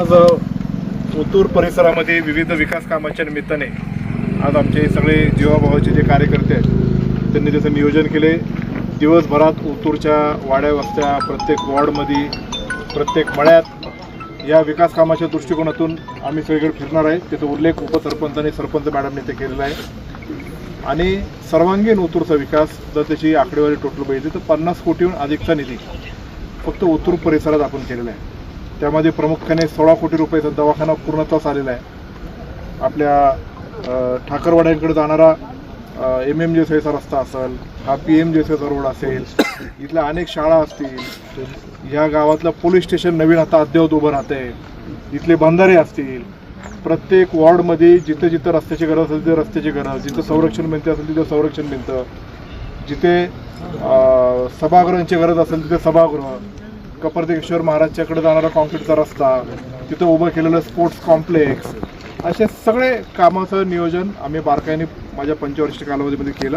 आज अ, ओतूर परिसरामध्ये विविध विकास कामाच्या निमित्ताने आज आमचे सगळे जीवाभावाचे जे कार्यकर्ते आहेत त्यांनी त्याचं नियोजन केले. दिवसभरात ओतूरच्या वाड्या वस्त्या प्रत्येक वॉर्डमध्ये प्रत्येक मळ्यात या विकास कामाच्या दृष्टिकोनातून आम्ही सगळीकडे फिरणार आहे. त्याचा उल्लेख उपसरपंच आणि सरपंच मॅडमने ते केलेला आहे. आणि सर्वांगीण ओतूरचा विकास जर त्याची आकडेवारी टोटल बघितली तर पन्नास कोटीहून अधिकचा निधी फक्त ओतूर परिसरात आपण केलेला आहे. त्यामध्ये प्रामुख्याने सोळा कोटी रुपयाचा दवाखाना पूर्णत्वास आलेला आहे. आपल्या ठाकरवाड्यांकडे जाणारा एम एम जेसेचा रस्ता असेल हा पी एम जेसेचा रोड असेल इथल्या अनेक शाळा असतील या गावातलं पोलीस स्टेशन नवीन आता अद्ययावत उभं राहतं आहे इथले बंधारे असतील प्रत्येक वॉर्डमध्ये जिथं जिथं रस्त्याची गरज असेल तिथे रस्त्याची गरज जिथं संरक्षण भिंत असेल तिथं संरक्षण भिंत जिथे सभागृहांची गरज असेल तिथे सभागृह कपरदेश्वर महाराजच्याकडे जाणारा कॉन्क्रीटचा रस्ता तिथं उभं केलेलं स्पोर्ट्स कॉम्प्लेक्स असे सगळे कामाचं नियोजन आम्ही बारकाईने माझ्या पंचवर्षीय कालावधीमध्ये केलं.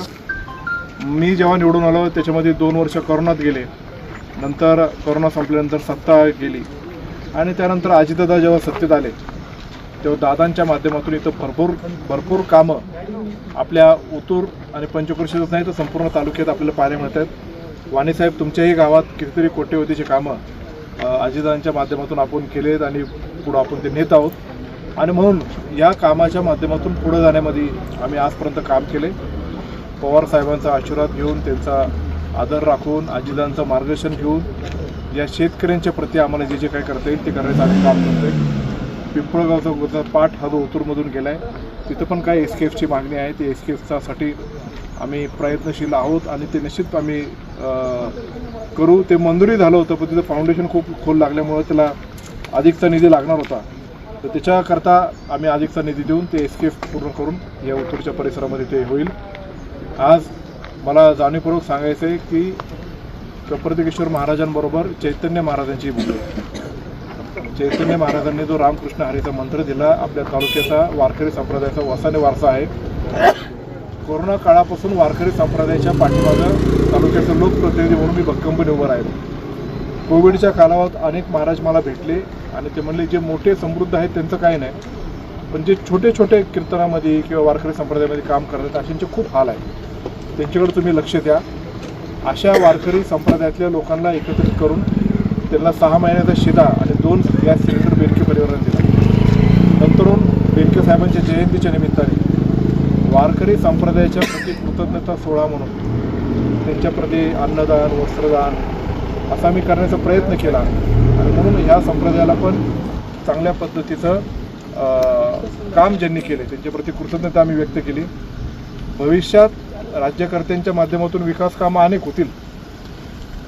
मी जेव्हा निवडून आलो त्याच्यामध्ये दोन वर्ष करोनात गेले. नंतर करोना संपल्यानंतर सत्ता गेली. आणि त्यानंतर आजीदादा जेव्हा सत्तेत आले तेव्हा दादांच्या माध्यमातून इथं भरपूर भरपूर कामं आपल्या ओतूर आणि पंचकृषीच नाही तर संपूर्ण तालुक्यात आपल्याला पाहायला मिळत आहेत वाणीसाहेब तुमच्याही गावात कितीतरी कोट्यवधीची कामं अजितांच्या माध्यमातून आपण केलेत आणि पुढं आपण ते नेत आहोत. आणि म्हणून या कामाच्या माध्यमातून पुढं जाण्यामध्ये आम्ही आजपर्यंत काम केले. पवार साहेबांचा आशीर्वाद घेऊन त्यांचा आदर राखून अजितदादांचं मार्गदर्शन घेऊन या शेतकऱ्यांच्या प्रती आम्हाला जे जे काय करता येईल ते करायचं आम्ही काम करतोय. पिंपळगावचा पाठ हा जो ओतूरमधून गेला आहे तिथं पण काय एस के एफची मागणी आहे. ती एस के एफच्यासाठी आम्ही प्रयत्नशील आहोत आणि ते निश्चित आम्ही करू. ते मंजुरी झालं होतं पण तिथं फाउंडेशन खूप खोल लागल्यामुळं त्याला अधिकचा निधी लागणार होता. तर त्याच्याकरता आम्ही अधिकचा निधी देऊन ते एस के एफ पूर्ण करून या उत्तूरच्या परिसरामध्ये ते होईल. आज मला जाणीवपूर्वक सांगायचं आहे की कपर्तिकेश्वर महाराजांबरोबर चैतन्य महाराजांची भूमी चैतन्य महाराजांनी जो रामकृष्ण हरीचा मंत्र दिला आपल्या तालुक्याचा वारकरी संप्रदायाचा वसाने वारसा आहे. कोरोना काळापासून वारकरी संप्रदायाच्या पाठीमागं तालुक्याचे लोकप्रतिनिधी म्हणून मी भक्कमपणे उभं राहिलो. कोविडच्या कालावधीत अनेक महाराज मला भेटले आणि ते म्हणले जे मोठे समृद्ध आहेत त्यांचं काही नाही. पण जे छोटे छोटे कीर्तनामध्ये किंवा वारकरी संप्रदायामध्ये काम करतात अशांचे खूप हाल आहेत. त्यांच्याकडे तुम्ही लक्ष द्या. अशा वारकरी संप्रदायातल्या लोकांना एकत्रित करून त्यांना सहा महिन्याचा शिदा आणि दोन गॅस सिलेंडर बेरके परिवाराने दिला. नंतरून बेनके साहेबांच्या जयंतीच्या निमित्ताने वारकरी संप्रदायाच्या प्रति कृतज्ञता सोहळा म्हणून त्यांच्याप्रती अन्नदान वस्त्रदान असा मी करण्याचा प्रयत्न केला. आणि म्हणून ह्या संप्रदायाला पण चांगल्या पद्धतीचं काम ज्यांनी केले त्यांच्याप्रती कृतज्ञता आम्ही व्यक्त केली. भविष्यात राज्यकर्त्यांच्या माध्यमातून विकास कामं अनेक होतील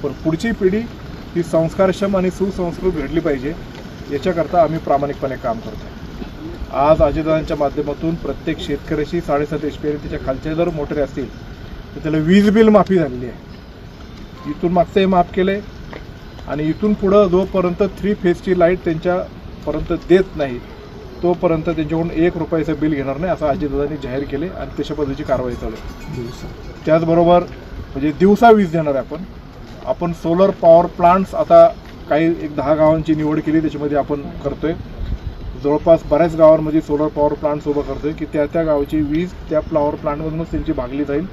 पण पुढची पिढी ही संस्कारक्षम आणि सुसंस्कृत घडली पाहिजे याच्याकरता आम्ही प्रामाणिकपणे काम करतो आज अजितदादांच्या माध्यमातून प्रत्येक शेतकऱ्याची साडेसात एच पी आणि त्याच्या खालच्या जर मोटरी असतील तर त्याला वीज बिल माफी झालेली आहे. इथून मागचंही माफ केलं आहे आणि इथून पुढं जोपर्यंत थ्री फेजची लाइट त्यांच्यापर्यंत देत नाही तोपर्यंत त्यांच्याकडून एक रुपयाचं बिल घेणार नाही असं अजितदादांनी जाहीर केले आणि तशा पद्धतीची कारवाई चालू आहे. त्याचबरोबर म्हणजे दिवसा वीज देणार आहे आपण. आपण सोलर पॉवर प्लांट्स आता काही एक दहा गावांची निवड केली त्याच्यामध्ये आपण करतोय. जवळपास बऱ्याच गावांमध्ये सोलर पॉवर प्लांट्स उभं करतोय की त्या त्या गावाची वीज त्या पॉवर प्लांटमधूनच त्यांची भागली जाईल.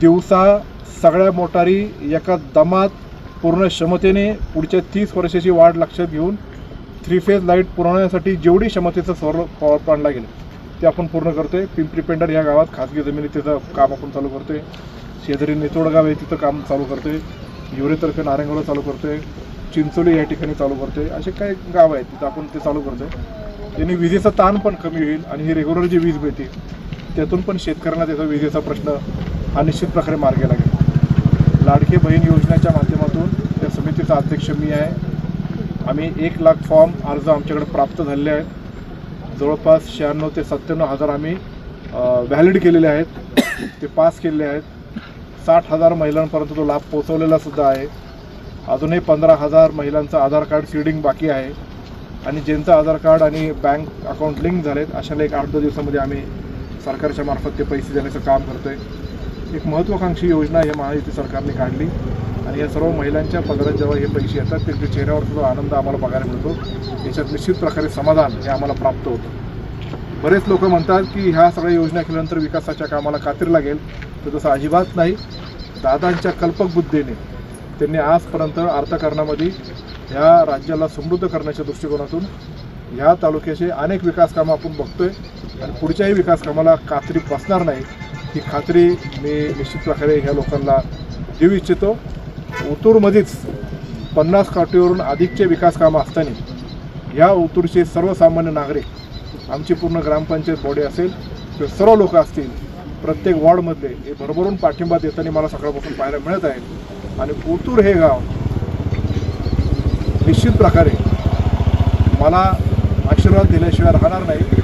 दिवसा सगळ्या मोटारी एका दमात पूर्ण क्षमतेने पुढच्या तीस वर्षाची वाढ लक्षात घेऊन थ्री फेज लाइट पुरवण्यासाठी जेवढी क्षमतेचं सोलर पॉवर प्लांट लागेल ते आपण पूर्ण करतोय. पिंपरी पेंडर या गावात खाजगी जमिनीत त्याचं काम आपण चालू करतोय. शेजारी नितोडगाव आहे तिथं काम चालू करतोय. युरेतर्फे नारायणगावला चालू करतोय. चिंचोली या ठिकाणी चालू करतोय. असे काही गाव आहेत तिथं आपण ते चालू करतोय. त्यांनी विजेचा ताण पण कमी होईल आणि ही रेग्युलर जी वीज मिळते त्यातून पण शेतकऱ्यांना त्याचा विजेचा प्रश्न हा निश्चित प्रकारे मार्गी लागेल. लाडके बहीण योजनेच्या माध्यमातून त्या समितीचा अध्यक्ष मी आहे. आम्ही एक लाख फॉर्म अर्ज आमच्याकडे प्राप्त झालेले आहेत. जवळपास शहाण्णव ते सत्त्याण्णव हजार आम्ही व्हॅलिड केलेले आहेत. ते पास केलेले आहेत. साठ हजार महिलांपर्यंत तो लाभ पोचवलेला सुद्धा आहे. अजूनही पंधरा हजार महिलांचं आधार कार्ड सीडिंग बाकी आहे. आणि ज्यांचं आधार कार्ड आणि बँक अकाउंट लिंक झालेत अशाला एक आठ दहा दिवसामध्ये आम्ही सरकारच्या मार्फत ते पैसे देण्याचं काम करतोय. एक महत्त्वाकांक्षी योजना हे महायुती सरकारने काढली. आणि या सर्व महिलांच्या पदरात जेव्हा हे पैसे येतात त्यांच्या चेहऱ्यावर सुद्धा आनंद आम्हाला बघायला मिळतो. याच्यात निश्चित प्रकारे समाधान हे आम्हाला प्राप्त होतं. बरेच लोक म्हणतात की ह्या सगळ्या योजना केल्यानंतर विकासाच्या कामाला कात्री लागेल. तर तसं अजिबात नाही. दादांच्या कल्पक बुद्धीने त्यांनी आजपर्यंत अर्थकारणामध्ये ह्या राज्याला समृद्ध करण्याच्या दृष्टिकोनातून ह्या तालुक्याचे अनेक विकासकामं आपण बघतोय आणि पुढच्याही विकास कामाला कात्री बसणार नाही ही खात्री मी निश्चित प्रकारे ह्या लोकांना देऊ इच्छितो. ओतूरमध्येच पन्नास कोटीवरून अधिकचे विकासकामं असताना ह्या ओतूरचे सर्वसामान्य नागरिक आमची पूर्ण ग्रामपंचायत बॉडी असेल किंवा सर्व लोक असतील प्रत्येक वॉर्डमधले हे भरभरून पाठिंबा देताना मला सकाळपासून पाहायला मिळत आहे आणि ओतूर हे गाव निश्चित प्रकारे मला आशीर्वाद दिल्याशिवाय राहणार नाही.